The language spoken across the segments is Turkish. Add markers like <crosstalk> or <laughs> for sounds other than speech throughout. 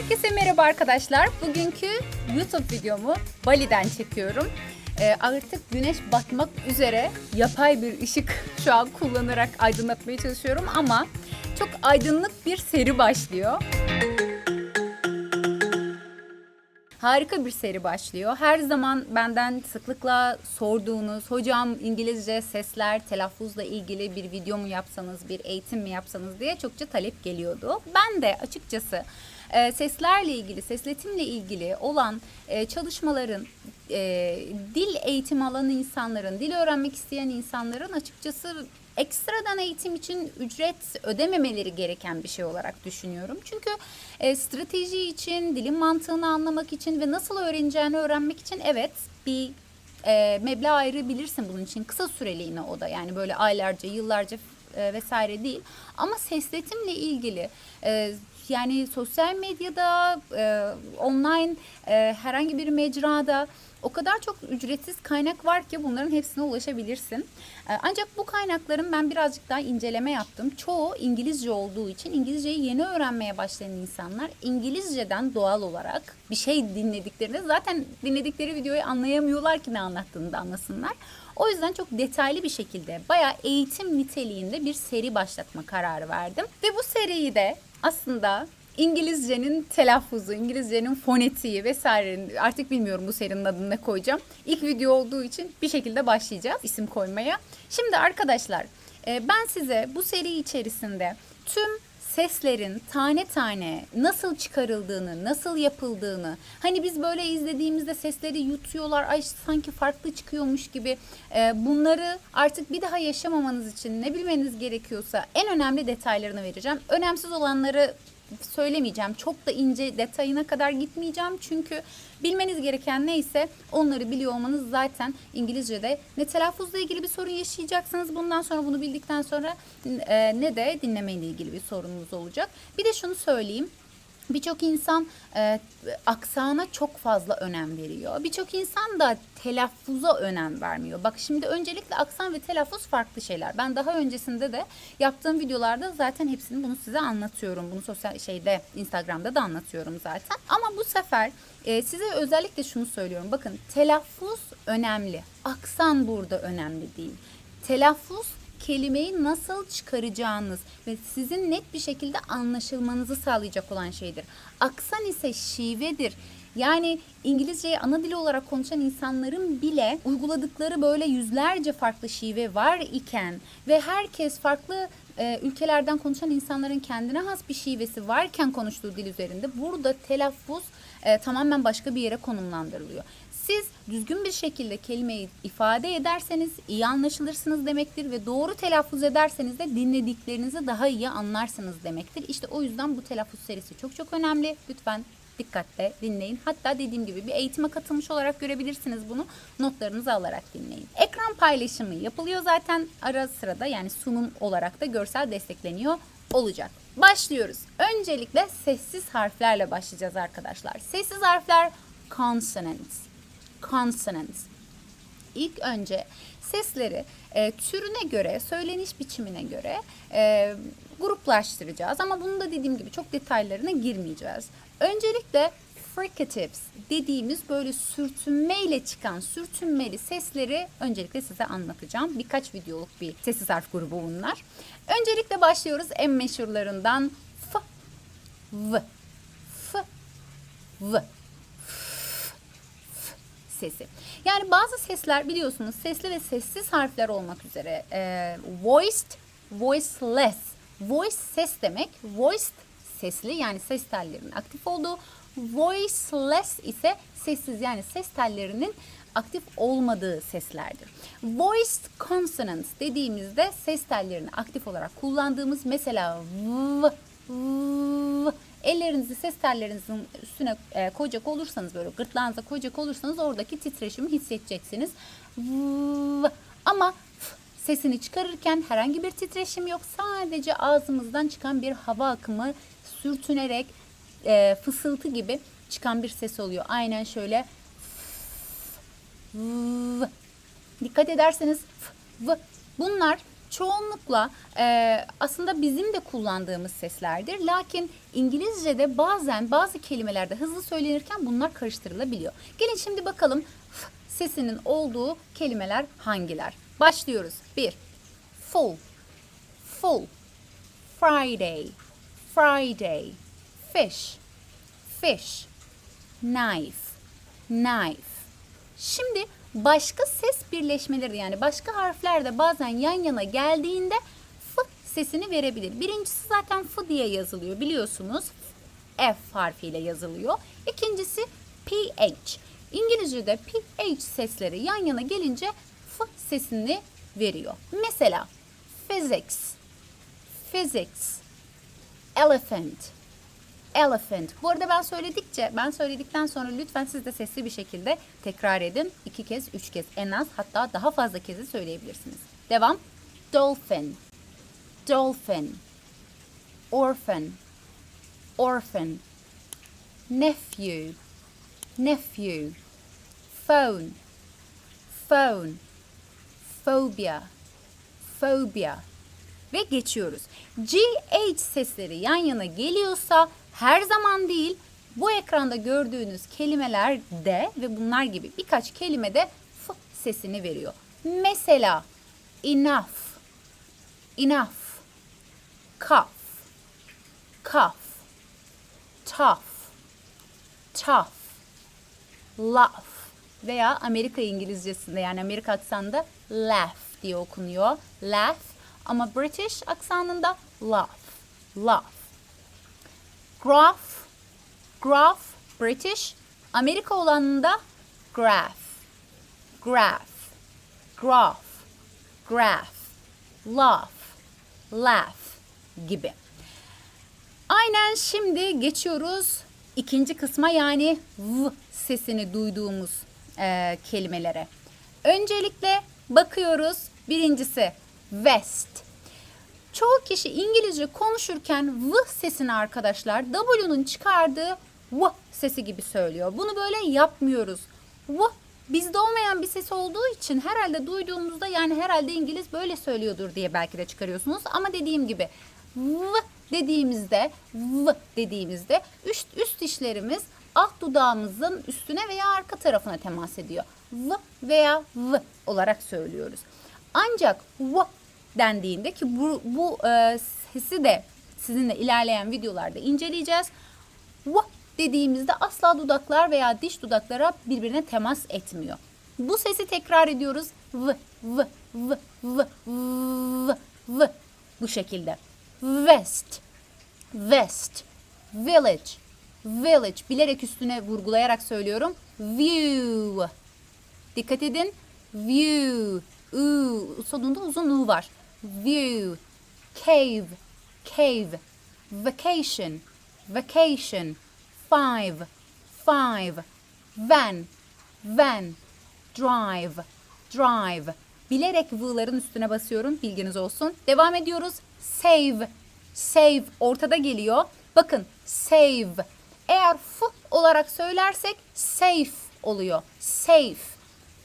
Herkese merhaba arkadaşlar. Bugünkü YouTube videomu Bali'den çekiyorum. Ee, artık güneş batmak üzere yapay bir ışık <laughs> şu an kullanarak aydınlatmaya çalışıyorum ama çok aydınlık bir seri başlıyor. Harika bir seri başlıyor. Her zaman benden sıklıkla sorduğunuz, hocam İngilizce sesler, telaffuzla ilgili bir video mu yapsanız, bir eğitim mi yapsanız diye çokça talep geliyordu. Ben de açıkçası e, seslerle ilgili, sesletimle ilgili olan e, çalışmaların, e, dil eğitimi alan insanların, dil öğrenmek isteyen insanların açıkçası ekstradan eğitim için ücret ödememeleri gereken bir şey olarak düşünüyorum. Çünkü e, strateji için, dilin mantığını anlamak için ve nasıl öğreneceğini öğrenmek için evet bir e, meblağ ayırabilirsin bunun için. Kısa süreliğine o da yani böyle aylarca, yıllarca e, vesaire değil. Ama sesletimle ilgili e, yani sosyal medyada, e, online e, herhangi bir mecrada o kadar çok ücretsiz kaynak var ki bunların hepsine ulaşabilirsin. E, ancak bu kaynakların ben birazcık daha inceleme yaptım. Çoğu İngilizce olduğu için İngilizceyi yeni öğrenmeye başlayan insanlar İngilizceden doğal olarak bir şey dinlediklerinde zaten dinledikleri videoyu anlayamıyorlar ki ne anlattığını da anlasınlar. O yüzden çok detaylı bir şekilde bayağı eğitim niteliğinde bir seri başlatma kararı verdim. Ve bu seriyi de aslında İngilizcenin telaffuzu, İngilizcenin fonetiği vesaire artık bilmiyorum bu serinin adını ne koyacağım. İlk video olduğu için bir şekilde başlayacağız isim koymaya. Şimdi arkadaşlar e, ben size bu seri içerisinde tüm seslerin tane tane nasıl çıkarıldığını, nasıl yapıldığını, hani biz böyle izlediğimizde sesleri yutuyorlar, ay sanki farklı çıkıyormuş gibi e, bunları artık bir daha yaşamamanız için ne bilmeniz gerekiyorsa en önemli detaylarını vereceğim. Önemsiz olanları söylemeyeceğim. Çok da ince detayına kadar gitmeyeceğim. Çünkü bilmeniz gereken neyse onları biliyor olmanız zaten İngilizce'de ne telaffuzla ilgili bir sorun yaşayacaksınız. Bundan sonra bunu bildikten sonra e, ne de dinlemeyle ilgili bir sorununuz olacak. Bir de şunu söyleyeyim. Birçok insan e, aksana çok fazla önem veriyor. Birçok insan da telaffuza önem vermiyor. Bak şimdi öncelikle aksan ve telaffuz farklı şeyler. Ben daha öncesinde de yaptığım videolarda zaten hepsini bunu size anlatıyorum. Bunu sosyal şeyde Instagram'da da anlatıyorum zaten. Ama bu sefer e, size özellikle şunu söylüyorum. Bakın telaffuz önemli. Aksan burada önemli değil. Telaffuz kelimeyi nasıl çıkaracağınız ve sizin net bir şekilde anlaşılmanızı sağlayacak olan şeydir. Aksan ise şivedir. Yani İngilizceyi ana dili olarak konuşan insanların bile uyguladıkları böyle yüzlerce farklı şive var iken ve herkes farklı e, ülkelerden konuşan insanların kendine has bir şivesi varken konuştuğu dil üzerinde burada telaffuz e, tamamen başka bir yere konumlandırılıyor. Siz düzgün bir şekilde kelimeyi ifade ederseniz iyi anlaşılırsınız demektir ve doğru telaffuz ederseniz de dinlediklerinizi daha iyi anlarsınız demektir. İşte o yüzden bu telaffuz serisi çok çok önemli. Lütfen dikkatle dinleyin. Hatta dediğim gibi bir eğitime katılmış olarak görebilirsiniz bunu. Notlarınızı alarak dinleyin. Ekran paylaşımı yapılıyor zaten ara sırada yani sunum olarak da görsel destekleniyor olacak. Başlıyoruz. Öncelikle sessiz harflerle başlayacağız arkadaşlar. Sessiz harfler consonants. Consonants. İlk önce sesleri e, türüne göre, söyleniş biçimine göre e, gruplaştıracağız. Ama bunu da dediğim gibi çok detaylarına girmeyeceğiz. Öncelikle fricatives dediğimiz böyle sürtünmeyle çıkan sürtünmeli sesleri öncelikle size anlatacağım. Birkaç videoluk bir sessiz harf grubu bunlar. Öncelikle başlıyoruz en meşhurlarından f, v, f, v sesi. Yani bazı sesler biliyorsunuz sesli ve sessiz harfler olmak üzere e, voiced, voiceless. Voice ses demek, voiced sesli yani ses tellerinin aktif olduğu, voiceless ise sessiz yani ses tellerinin aktif olmadığı seslerdir. Voiced consonants dediğimizde ses tellerini aktif olarak kullandığımız mesela v, v, ellerinizi ses tellerinizin üstüne e, koyacak olursanız böyle gırtlağınıza koyacak olursanız oradaki titreşimi hissedeceksiniz. Ama sesini çıkarırken herhangi bir titreşim yok. Sadece ağzımızdan çıkan bir hava akımı sürtünerek e, fısıltı gibi çıkan bir ses oluyor. Aynen şöyle dikkat ederseniz bunlar çoğunlukla e, aslında bizim de kullandığımız seslerdir. Lakin İngilizce'de bazen bazı kelimelerde hızlı söylenirken bunlar karıştırılabiliyor. Gelin şimdi bakalım f sesinin olduğu kelimeler hangiler? Başlıyoruz. 1. Full. Full. Friday. Friday. Fish. Fish. Knife. Knife. Şimdi başka ses birleşmeleri yani başka harfler de bazen yan yana geldiğinde f sesini verebilir. Birincisi zaten f diye yazılıyor biliyorsunuz. F harfiyle yazılıyor. İkincisi ph. İngilizce'de ph sesleri yan yana gelince f sesini veriyor. Mesela physics, physics, elephant, elephant. Bu arada ben söyledikçe, ben söyledikten sonra lütfen siz de sesli bir şekilde tekrar edin. İki kez, üç kez en az hatta daha fazla kezi söyleyebilirsiniz. Devam. Dolphin, dolphin, orphan, orphan, nephew, nephew, phone, phone, phobia, phobia ve geçiyoruz. GH sesleri yan yana geliyorsa her zaman değil bu ekranda gördüğünüz kelimelerde ve bunlar gibi birkaç kelimede f sesini veriyor. Mesela enough, enough, cuff, cuff, tough, tough, laugh veya Amerika İngilizcesinde yani Amerika aksanında laugh diye okunuyor. Laugh ama British aksanında laugh, laugh. Graph, graph British, Amerika olanında graph, graph, graph, graph, laugh, laugh gibi. Aynen şimdi geçiyoruz ikinci kısma yani v sesini duyduğumuz e, kelimelere. Öncelikle bakıyoruz. Birincisi vest. Çoğu kişi İngilizce konuşurken v sesini arkadaşlar W'nun çıkardığı v sesi gibi söylüyor. Bunu böyle yapmıyoruz. V bizde olmayan bir ses olduğu için herhalde duyduğumuzda yani herhalde İngiliz böyle söylüyordur diye belki de çıkarıyorsunuz. Ama dediğim gibi v dediğimizde v dediğimizde üst, üst dişlerimiz alt dudağımızın üstüne veya arka tarafına temas ediyor. V veya v olarak söylüyoruz. Ancak v dendiğinde ki bu, bu e, sesi de sizinle ilerleyen videolarda inceleyeceğiz. V dediğimizde asla dudaklar veya diş dudaklara birbirine temas etmiyor. Bu sesi tekrar ediyoruz. V, v, v, v, v, v. Bu şekilde. West, west, village, village. Bilerek üstüne vurgulayarak söylüyorum. View. Dikkat edin. View. U. Sonunda uzun U var. View. Cave. Cave. Vacation. Vacation. Five. Five. Van. Van. Drive. Drive. Bilerek v'ların üstüne basıyorum. Bilginiz olsun. Devam ediyoruz. Save. Save ortada geliyor. Bakın save. Eğer f olarak söylersek safe oluyor. Safe.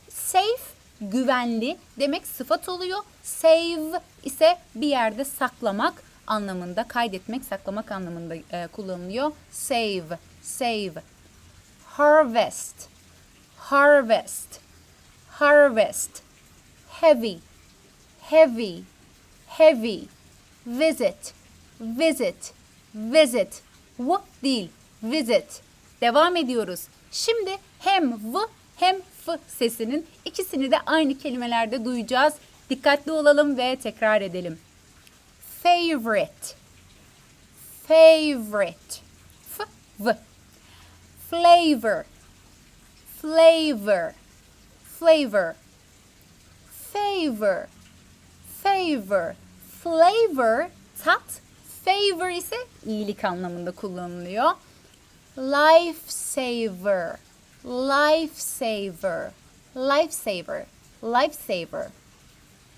Safe güvenli demek sıfat oluyor. Save ise bir yerde saklamak anlamında, kaydetmek, saklamak anlamında e, kullanılıyor. Save, save. Harvest, harvest, harvest. Heavy, heavy, heavy. Visit, visit, visit. W değil, visit. Devam ediyoruz. Şimdi hem v hem f sesinin ikisini de aynı kelimelerde duyacağız. Dikkatli olalım ve tekrar edelim. Favorite. Favorite. F, v. Flavor. Flavor. Flavor. Favor. Favor. Flavor, tat. Favor ise iyilik anlamında kullanılıyor. Lifesaver. Lifesaver. Lifesaver. Lifesaver.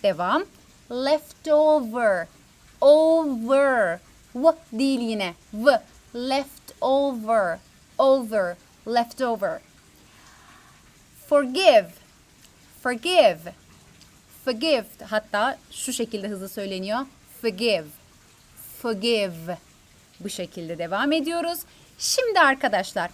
Devam. Leftover. Over. V değil yine. V. Leftover. Over. Leftover. Forgive. Forgive. Forgive hatta şu şekilde hızlı söyleniyor. Forgive. Forgive. Bu şekilde devam ediyoruz. Şimdi arkadaşlar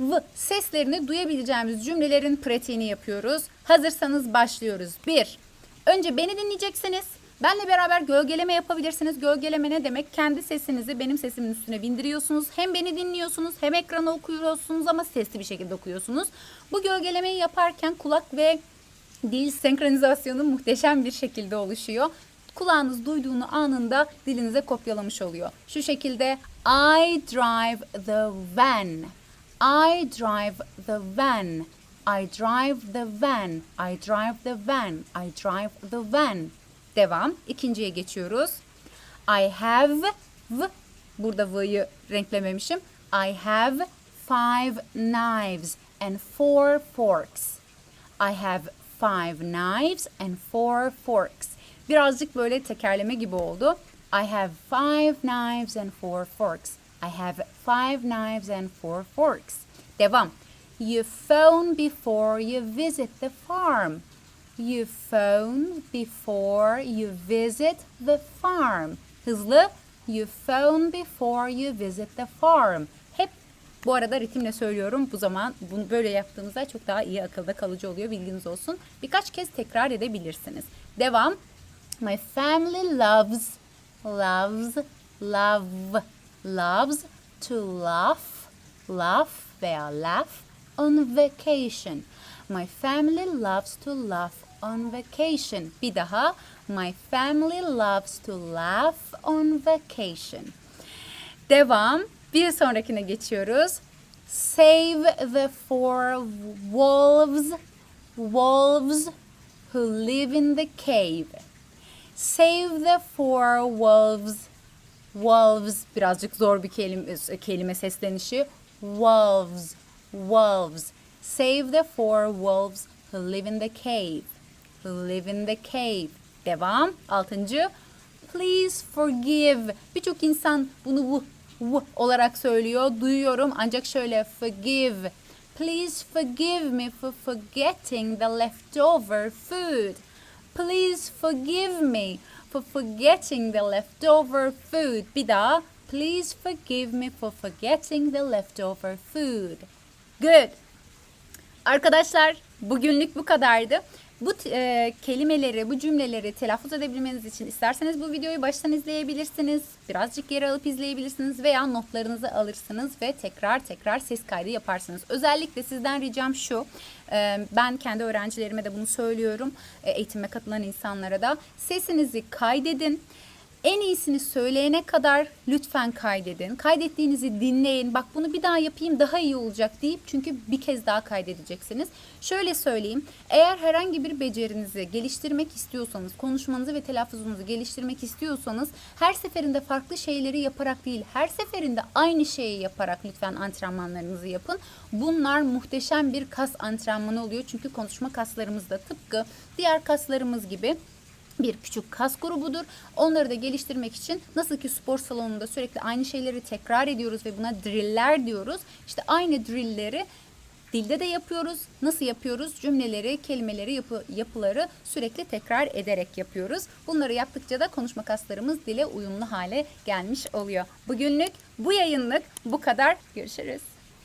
v seslerini duyabileceğimiz cümlelerin pratiğini yapıyoruz. Hazırsanız başlıyoruz. 1. Önce beni dinleyeceksiniz. Benle beraber gölgeleme yapabilirsiniz. Gölgeleme ne demek? Kendi sesinizi benim sesimin üstüne bindiriyorsunuz. Hem beni dinliyorsunuz hem ekrana okuyorsunuz ama sesli bir şekilde okuyorsunuz. Bu gölgelemeyi yaparken kulak ve dil senkronizasyonu muhteşem bir şekilde oluşuyor. Kulağınız duyduğunu anında dilinize kopyalamış oluyor. Şu şekilde I drive the van. I drive the van. I drive the van. I drive the van. I drive the van. Devam. İkinciye geçiyoruz. I have v. Burada v'yı renklememişim. I have five knives and four forks. I have five knives and four forks. Birazcık böyle tekerleme gibi oldu. I have five knives and four forks. I have five knives and four forks. Devam. You phone before you visit the farm. You phone before you visit the farm. Hızlı. You phone before you visit the farm. Hep bu arada ritimle söylüyorum. Bu zaman bunu böyle yaptığımızda çok daha iyi akılda kalıcı oluyor. Bilginiz olsun. Birkaç kez tekrar edebilirsiniz. Devam. My family loves, loves, love, loves to laugh, laugh veya laugh on vacation. My family loves to laugh on vacation. Bir daha. My family loves to laugh on vacation. Devam. Bir sonrakine geçiyoruz. Save the four wolves, wolves who live in the cave. Save the four wolves. Wolves birazcık zor bir kelime, kelime seslenişi. Wolves, wolves. Save the four wolves who live in the cave. Who live in the cave. Devam. Altıncı. Please forgive. Birçok insan bunu bu, bu olarak söylüyor. Duyuyorum ancak şöyle forgive. Please forgive me for forgetting the leftover food. Please forgive me for forgetting the leftover food. Bir. Please forgive me for forgetting the leftover food. Good. Arkadaşlar bugünlük bu kadardı. Bu e, kelimeleri, bu cümleleri telaffuz edebilmeniz için isterseniz bu videoyu baştan izleyebilirsiniz. Birazcık geri alıp izleyebilirsiniz veya notlarınızı alırsınız ve tekrar tekrar ses kaydı yaparsınız. Özellikle sizden ricam şu. E, ben kendi öğrencilerime de bunu söylüyorum. e, eğitime katılan insanlara da. Sesinizi kaydedin. En iyisini söyleyene kadar lütfen kaydedin. Kaydettiğinizi dinleyin. Bak bunu bir daha yapayım daha iyi olacak deyip çünkü bir kez daha kaydedeceksiniz. Şöyle söyleyeyim. Eğer herhangi bir becerinizi geliştirmek istiyorsanız, konuşmanızı ve telaffuzunuzu geliştirmek istiyorsanız her seferinde farklı şeyleri yaparak değil, her seferinde aynı şeyi yaparak lütfen antrenmanlarınızı yapın. Bunlar muhteşem bir kas antrenmanı oluyor. Çünkü konuşma kaslarımız da tıpkı diğer kaslarımız gibi bir küçük kas grubudur. Onları da geliştirmek için nasıl ki spor salonunda sürekli aynı şeyleri tekrar ediyoruz ve buna driller diyoruz. İşte aynı drilleri dilde de yapıyoruz. Nasıl yapıyoruz? Cümleleri, kelimeleri, yapı, yapıları sürekli tekrar ederek yapıyoruz. Bunları yaptıkça da konuşma kaslarımız dile uyumlu hale gelmiş oluyor. Bugünlük bu yayınlık bu kadar. Görüşürüz.